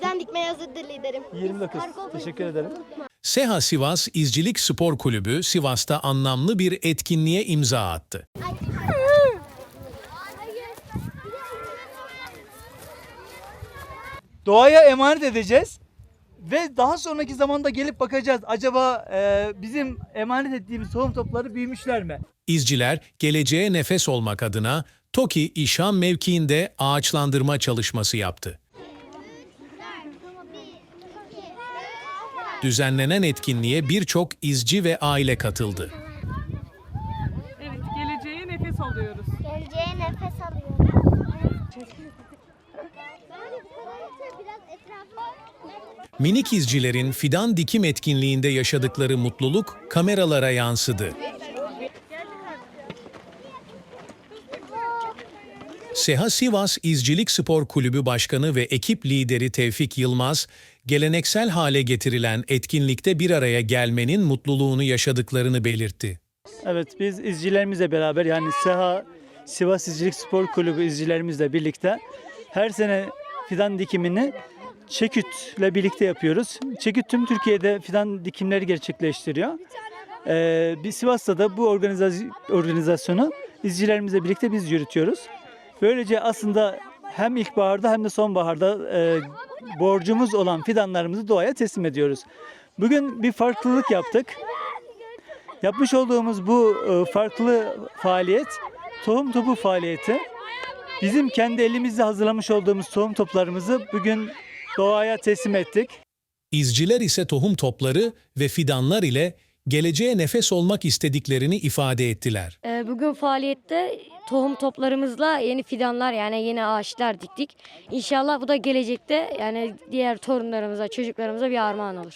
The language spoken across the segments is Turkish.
fidan dikmeye hazırdır liderim. 29. Teşekkür ederim. SEHA Sivas İzcilik Spor Kulübü Sivas'ta anlamlı bir etkinliğe imza attı. Doğaya emanet edeceğiz. Ve daha sonraki zamanda gelip bakacağız. Acaba e, bizim emanet ettiğimiz tohum topları büyümüşler mi? İzciler geleceğe nefes olmak adına TOKİ İşham mevkiinde ağaçlandırma çalışması yaptı. Düzenlenen etkinliğe birçok izci ve aile katıldı. Evet, geleceğe nefes alıyoruz. Geleceğe nefes etrafı Minik izcilerin fidan dikim etkinliğinde yaşadıkları mutluluk kameralara yansıdı. Seha Sivas İzcilik Spor Kulübü Başkanı ve ekip lideri Tevfik Yılmaz, geleneksel hale getirilen etkinlikte bir araya gelmenin mutluluğunu yaşadıklarını belirtti. Evet biz izcilerimizle beraber yani SEHA Sivas İzcilik Spor Kulübü izcilerimizle birlikte her sene fidan dikimini Çeküt'le birlikte yapıyoruz. Çeküt tüm Türkiye'de fidan dikimleri gerçekleştiriyor. Ee, biz Sivas'ta da bu organiza- organizasyonu izcilerimizle birlikte biz yürütüyoruz. Böylece aslında hem ilkbaharda hem de sonbaharda e, borcumuz olan fidanlarımızı doğaya teslim ediyoruz. Bugün bir farklılık yaptık. Yapmış olduğumuz bu e, farklı faaliyet tohum topu faaliyeti. Bizim kendi elimizle hazırlamış olduğumuz tohum toplarımızı bugün doğaya teslim ettik. İzciler ise tohum topları ve fidanlar ile geleceğe nefes olmak istediklerini ifade ettiler. Ee, Bugün faaliyette tohum toplarımızla yeni fidanlar yani yeni ağaçlar diktik. İnşallah bu da gelecekte yani diğer torunlarımıza, çocuklarımıza bir armağan olur.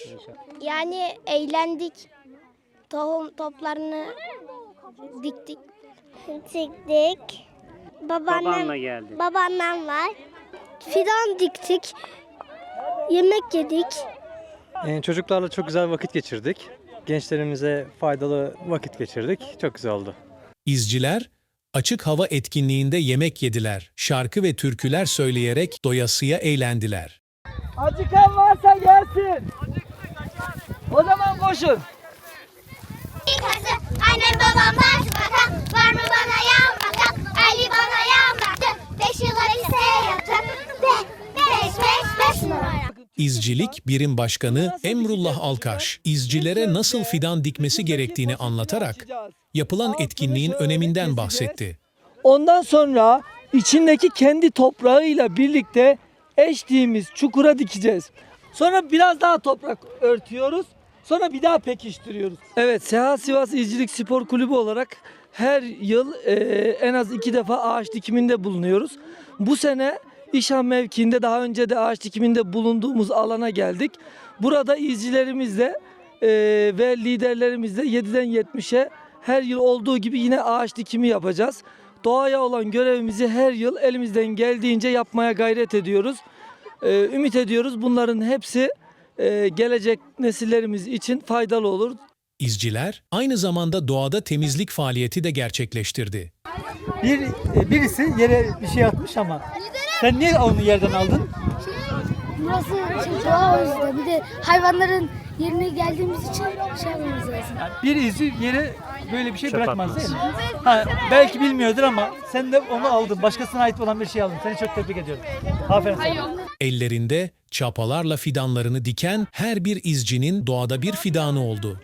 Yani eğlendik. Tohum toplarını diktik. Diktik. Babaannem, Babanla geldi. babaannem var. Fidan diktik. Yemek yedik. Ee, Çocuklarla çok güzel vakit geçirdik. Gençlerimize faydalı vakit geçirdik. Çok güzel oldu. İzciler açık hava etkinliğinde yemek yediler, şarkı ve türküler söyleyerek doyasıya eğlendiler. Acıkan varsa gelsin. O zaman koşun. İzcilik Birim Başkanı Emrullah Alkaş, izcilere nasıl fidan dikmesi gerektiğini anlatarak yapılan etkinliğin öneminden bahsetti. Ondan sonra içindeki kendi toprağıyla birlikte eştiğimiz çukura dikeceğiz. Sonra biraz daha toprak örtüyoruz. Sonra bir daha pekiştiriyoruz. Evet, Seha Sivas İzcilik Spor Kulübü olarak her yıl e, en az iki defa ağaç dikiminde bulunuyoruz. Bu sene İşhan mevkiinde daha önce de ağaç dikiminde bulunduğumuz alana geldik. Burada izcilerimizle e, ve liderlerimizle 7'den 70'e her yıl olduğu gibi yine ağaç dikimi yapacağız. Doğaya olan görevimizi her yıl elimizden geldiğince yapmaya gayret ediyoruz. Ee, ümit ediyoruz bunların hepsi e, gelecek nesillerimiz için faydalı olur. İzciler aynı zamanda doğada temizlik faaliyeti de gerçekleştirdi. Bir e, birisi yere bir şey atmış ama sen niye onu yerden aldın? Burası şey, doğa o yüzden. Bir de hayvanların yerine geldiğimiz için şey yapmamız lazım. Bir izci yere böyle bir şey Çöp bırakmaz atmaz. değil mi? Ha, belki bilmiyordur ama sen de onu aldın. Başkasına ait olan bir şey aldın. Seni çok tebrik ediyorum. Aferin sana. Ellerinde çapalarla fidanlarını diken her bir izcinin doğada bir fidanı oldu.